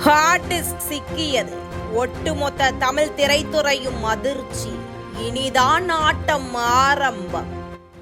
Hard disk சிக்கியது. ஒட்டுமொத்த தமிழ் திரைத்துறையும் அதிர்ச்சி. இனிதான் ஆட்டம் ஆரம்பம்.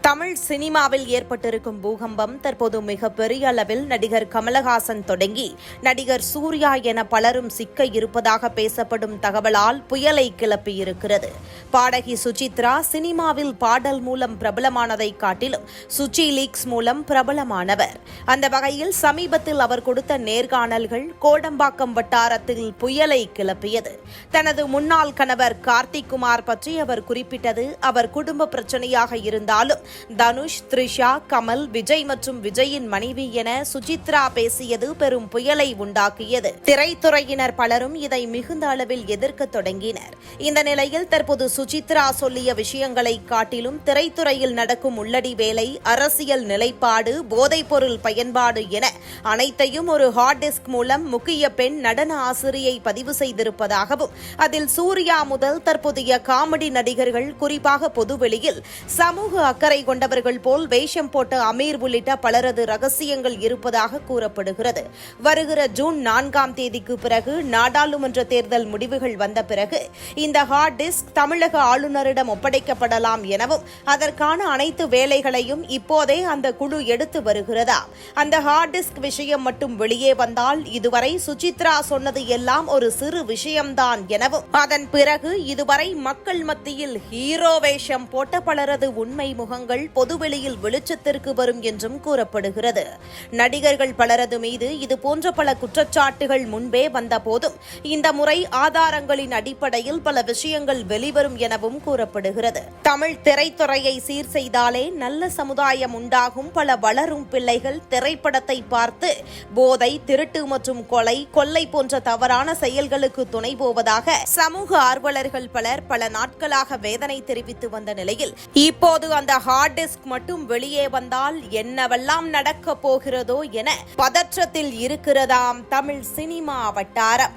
தமிழ் சினிமாவில் ஏற்பட்டிருக்கும் பூகம்பம் தற்போது மிக பெரிய அளவில் நடிகர் கமலஹாசன் தொடங்கி நடிகர் சூர்யா என பலரும் சிக்க இருப்பதாக பேசப்படும் தகவலால் புயலை கிளப்பியிருக்கிறது. பாடகி சுசித்ரா சினிமாவில் பாடல் மூலம் பிரபலமானதை காட்டிலும் சுச்சி லீக்ஸ் மூலம் பிரபலமானவர். அந்த வகையில் சமீபத்தில் அவர் கொடுத்த நேர்காணல்கள் கோடம்பாக்கம் வட்டாரத்தில் புயலை கிளப்பியது. தனது முன்னாள் கணவர் கார்த்திக் குமார் பற்றி அவர் குறிப்பிட்டது அவர் குடும்ப பிரச்சனையாக இருந்தாலும் தனுஷ் த்ரிஷா கமல் விஜய் மற்றும் விஜயின் மனைவி என சுஜித்ரா பேசியது பெரும் புயலை உண்டாக்கியது. திரைத்துறையினர் பலரும் இதை மிகுந்த அளவில் எதிர்க்க தொடங்கினர். இந்த நிலையில் தற்போது சுஜித்ரா சொல்லிய விஷயங்களை காட்டிலும் திரைத்துறையில் நடக்கும் உள்ளடி வேலை அரசியல் நிலைப்பாடு போதைப்பொருள் பயன்பாடு என அனைத்தையும் ஒரு ஹார்ட் டிஸ்க் மூலம் முக்கிய பெண் நடன ஆசிரியை பதிவு செய்திருப்பதாகவும் அதில் சூர்யா முதல் தற்போதைய காமெடி நடிகர்கள் குறிப்பாக பொதுவெளியில் சமூக அக்கறை கொண்டவர்கள் போல் வேஷம் போட்ட அமீர் உள்ளிட்ட பலரது ரகசியங்கள் இருப்பதாக கூறப்படுகிறது. வருகிற ஜூன் நான்காம் தேதிக்கு பிறகு நாடாளுமன்ற தேர்தல் முடிவுகள் வந்த பிறகு இந்த ஹார்ட் டிஸ்க் தமிழக ஆளுநரிடம் ஒப்படைக்கப்படலாம் எனவும் அதற்கான அனைத்து வேலைகளையும் இப்போதே அந்த குழு எடுத்து வருகிறதா? அந்த ஹார்ட் டிஸ்க் விஷயம் மட்டும் வெளியே வந்தால் இதுவரை சுசித்ரா சொன்னது எல்லாம் ஒரு சிறு விஷயம்தான் எனவும் அதன் பிறகு இதுவரை மக்கள் மத்தியில் ஹீரோ வேஷம் போட்ட பலரது உண்மை முகங்கள் பொதுவெளியில் வெளிச்சத்திற்கு வரும் என்றும் கூறப்படுகிறது. நடிகர்கள் பலரது மீது இதுபோன்ற பல குற்றச்சாட்டுகள் முன்பே வந்தபோதும் இந்த முறை ஆதாரங்களின் அடிப்படையில் பல விஷயங்கள் வெளிவரும் எனவும் கூறப்படுகிறது. தமிழ் திரைத்துறையை சீர் செய்தாலே நல்ல சமுதாயம் உண்டாகும். பல வளரும் பிள்ளைகள் திரைப்படத்தை பார்த்து போதை திருட்டு மற்றும் கொலை கொள்ளை போன்ற தவறான செயல்களுக்கு துணை போவதாக சமூக ஆர்வலர்கள் பலர் பல நாட்களாக வேதனை தெரிவித்து வந்த நிலையில் இப்போது அந்த ஹார்ட் டிஸ்க் மட்டும் வெளியே வந்தால் என்னவெல்லாம் நடக்க போகிறதோ என பதற்றத்தில் இருக்கிறதாம் தமிழ் சினிமா வட்டாரம்.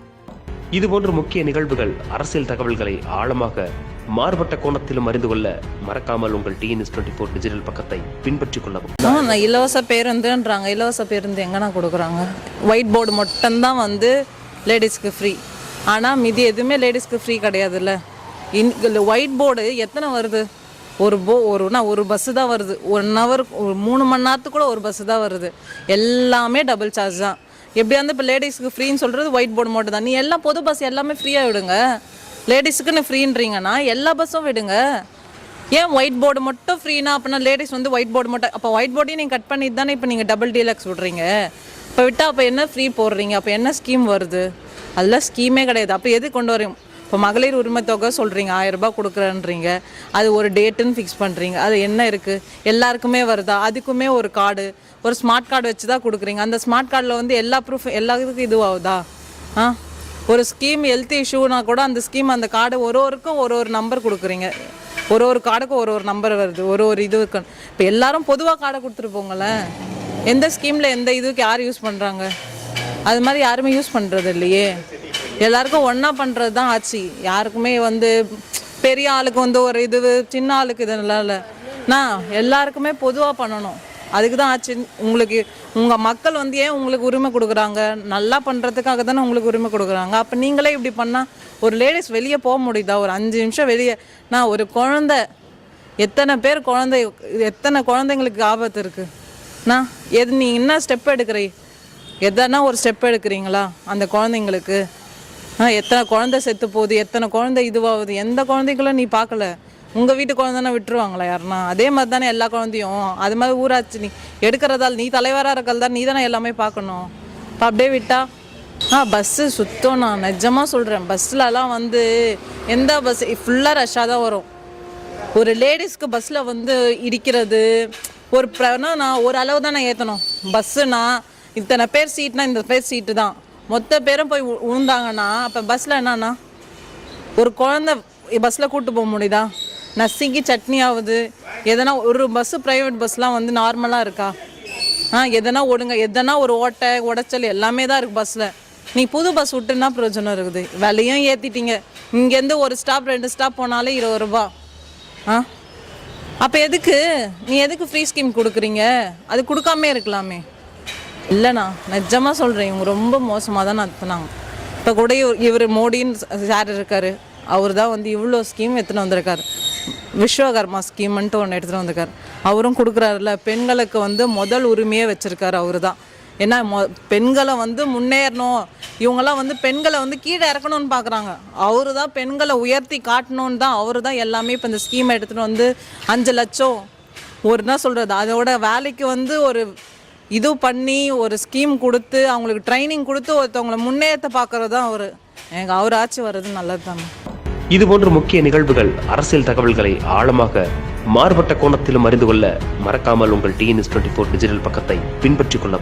இதுபோன்ற முக்கிய நிகழ்வுகள் அரசியல் தகவல்களை ஆழமாக மாறுபட்ட கோணத்திலும் அறிந்து கொள்ள மறக்காமல் உங்கள் டிஎன்எஸ் டுவெண்ட்டி ஃபோர் டிஜிட்டல் பக்கத்தை பின்பற்றிக் கொள்ளவும். இலவச பேருந்துன்றாங்க. இலவச பேருந்து எங்கண்ணா கொடுக்குறாங்க? ஒயிட் போர்டு மட்டும்தான் வந்து லேடிஸ்க்கு ஃப்ரீ ஆனால் மீதி எதுவுமே லேடிஸ்க்கு ஃப்ரீ கிடையாதுல்ல. இன் ஒயிட் போர்டு எத்தனை வருது? ஒரு போ ஒருனா ஒரு பஸ்ஸு தான் வருது. ஒன் ஹவர் ஒரு மூணு மணி நேரத்துக்கு கூட ஒரு பஸ்ஸு தான் வருது. எல்லாமே டபுள் சார்ஜ் தான். எப்படியா வந்து இப்போ லேடிஸ்க்கு ஃப்ரீன்னு சொல்கிறது ஒயிட் போர்டு மட்டும் தான். நீ எல்லாம் பொது பஸ் எல்லாமே ஃப்ரீயாக விடுங்க. லேடிஸுக்குன்னு ஃப்ரீன்றீங்கன்னா எல்லா பஸ்ஸும் விடுங்க. ஏன் ஒயிட் போர்டு மட்டும் ஃப்ரீனா அப்படின்னா லேடிஸ் வந்து ஒயிட் போர்டு மட்டும் அப்போ ஒயிட் போர்டையும் நீங்கள் கட் பண்ணிட்டு தானே இப்போ நீங்கள் டபுள் டீலக்ஸ் விடுறீங்க. இப்போ விட்டால் அப்போ என்ன ஃப்ரீ போடுறீங்க? அப்போ என்ன ஸ்கீம் வருது? அதெல்லாம் ஸ்கீமே கிடையாது. அப்போ எது கொண்டு வரையும் இப்போ மகளிர் உரிமை தொகை சொல்கிறீங்க ஆயிரம் ரூபாய் கொடுக்குறேன்றீங்க. அது ஒரு டேட்டுன்னு ஃபிக்ஸ் பண்ணுறீங்க அது என்ன இருக்குது எல்லாருக்குமே வருதா? அதுக்குமே ஒரு கார்டு. ஒரு ஸ்மார்ட் கார்டு வச்சு தான் கொடுக்குறீங்க. அந்த ஸ்மார்ட் கார்டில் வந்து எல்லா ப்ரூஃப் எல்லாத்துக்கும் இதுவாகுதா? ஆ? ஒரு ஸ்கீம் ஹெல்த் இஷ்யூனா கூட அந்த ஸ்கீம் அந்த கார்டு ஒரு ஒருக்கும் ஒரு ஒரு நம்பர் கொடுக்குறீங்க. ஒரு ஒரு கார்டுக்கும் ஒரு ஒரு நம்பர் வருது. ஒரு ஒரு இது இருக்கு இப்போ எல்லாரும் பொதுவாக கார்டை கொடுத்துட்டு போங்களேன். எந்த ஸ்கீமில் எந்த இதுக்கு யார் யூஸ் பண்ணுறாங்க அது மாதிரி யாருமே யூஸ் பண்ணுறது இல்லையே. எல்லாருக்கும் ஒன்றா பண்ணுறது தான் ஆச்சு. யாருக்குமே வந்து பெரிய ஆளுக்கு வந்து ஒரு இது சின்ன ஆளுக்கு இதெல்லாம் இல்லை. நான் எல்லாருக்குமே பொதுவாக பண்ணணும். அதுக்கு தான் ஆச்சு. உங்களுக்கு உங்கள் மக்கள் வந்து ஏன் உங்களுக்கு உரிமை கொடுக்குறாங்க? நல்லா பண்ணுறதுக்காக தானே உங்களுக்கு உரிமை கொடுக்குறாங்க. அப்போ நீங்களே இப்படி பண்ணால் ஒரு லேடிஸ் வெளியே போக முடியுதா? ஒரு அஞ்சு நிமிஷம் வெளியே. நான் ஒரு குழந்த. எத்தனை பேர் குழந்தை எத்தனை குழந்தைங்களுக்கு ஆபத்து இருக்குது நான் எது நீ என்ன ஸ்டெப் எடுக்கிறீ? எதனா ஒரு ஸ்டெப் எடுக்கிறீங்களா அந்த குழந்தைங்களுக்கு? எத்தனை குழந்தை செத்து போகுது எத்தனை குழந்தை இதுவாகுது எந்த குழந்தைகளும் நீ பார்க்கல. உங்கள் வீட்டு குழந்தைனா விட்டுருவாங்களா யாருன்னா? அதே மாதிரி தானே எல்லா குழந்தையும். அது மாதிரி ஊராட்சி நீ எடுக்கிறதால் நீ தலைவராக இருக்கிறதா நீ தானே எல்லாமே பார்க்கணும். இப்போ அப்படியே விட்டா? ஆ பஸ்ஸு சுத்தம் நான் நிஜமாக சொல்கிறேன் பஸ்லலாம் வந்து எந்த பஸ் ஃபுல்லாக ரஷ்ஷாக தான் வரும். ஒரு லேடிஸ்க்கு பஸ்ஸில் வந்து இடிக்கிறது ஒரு ப்ர- நான் ஒரு அளவு தான் நான் ஏற்றணும் பஸ்ஸுனா இத்தனை பேர் சீட்னா இந்த பேர் சீட்டு தான். மொத்த பேரும் போய் உ- அப்போ பஸ்ஸில் என்னன்னா? ஒரு குழந்தை பஸ்ஸில் கூப்பிட்டு போக முடியுதா? நசிங்கி சட்னி ஆகுது எதனா ஒரு பஸ்ஸு ப்ரைவேட் பஸ்லாம் வந்து நார்மலாக இருக்கா? ஆ எதனா ஒடுங்க எதனா ஒரு ஓட்டை உடைச்சல் எல்லாமே தான் இருக்குது பஸ்ஸில் நீ புது பஸ் விட்டுன்னா பிரயோஜனம் இருக்குது. விலையும் ஏற்றிட்டீங்க இங்கேருந்து ஒரு ஸ்டாப் ரெண்டு ஸ்டாப் போனாலே இருபது ரூபா. ஆ? அப்போ எதுக்கு? நீ எதுக்கு ஃப்ரீ ஸ்கீம் கொடுக்குறீங்க? அது கொடுக்காமே இருக்கலாமே. இல்லைண்ணா நிஜமாக சொல்கிறேன் இவங்க ரொம்ப மோசமாக தான் நடத்துனாங்க. இப்போ கூட இவர் இவர் மோடின்னு சார் இருக்கார். அவர் தான் வந்து இவ்வளோ ஸ்கீம் எடுத்துன்னு வந்திருக்காரு. விஸ்வகர்மா ஸ்கீம்ன்ட்டு ஒன்று எடுத்துகிட்டு வந்திருக்காரு. அவரும் கொடுக்குறாருல பெண்களுக்கு வந்து முதல் உரிமையே வச்சுருக்காரு அவர் தான். ஏன்னா மொ பெண்களை வந்து முன்னேறணும். இவங்கெல்லாம் வந்து பெண்களை வந்து கீழே இறக்கணும்னு பார்க்குறாங்க அவர் தான் பெண்களை உயர்த்தி காட்டணும்னு தான் அவர் தான் எல்லாமே இப்போ இந்த ஸ்கீமை எடுத்துகிட்டு வந்து அஞ்சு லட்சம். ஒரு என்ன சொல்கிறது அதோட வேலைக்கு வந்து ஒரு இது பண்ணி ஒரு ஸ்கீம் கொடுத்து அவங்களுக்கு ட்ரைனிங் கொடுத்து ஒருத்தவங்களை முன்னேற்ற பார்க்கறது தான் அவர். எனக்கு அவர் ஆட்சி வர்றது நல்லது இது போன்ற முக்கிய நிகழ்வுகள் அரசியல் தகவல்களை ஆழமாக மாறுபட்ட கோணத்திலும் அறிந்து கொள்ள மறக்காமல் உங்கள் டிஎன்எஸ் டுவெண்ட்டி ஃபோர் டிஜிட்டல் பக்கத்தை பின்பற்றிக் கொள்ளவும்.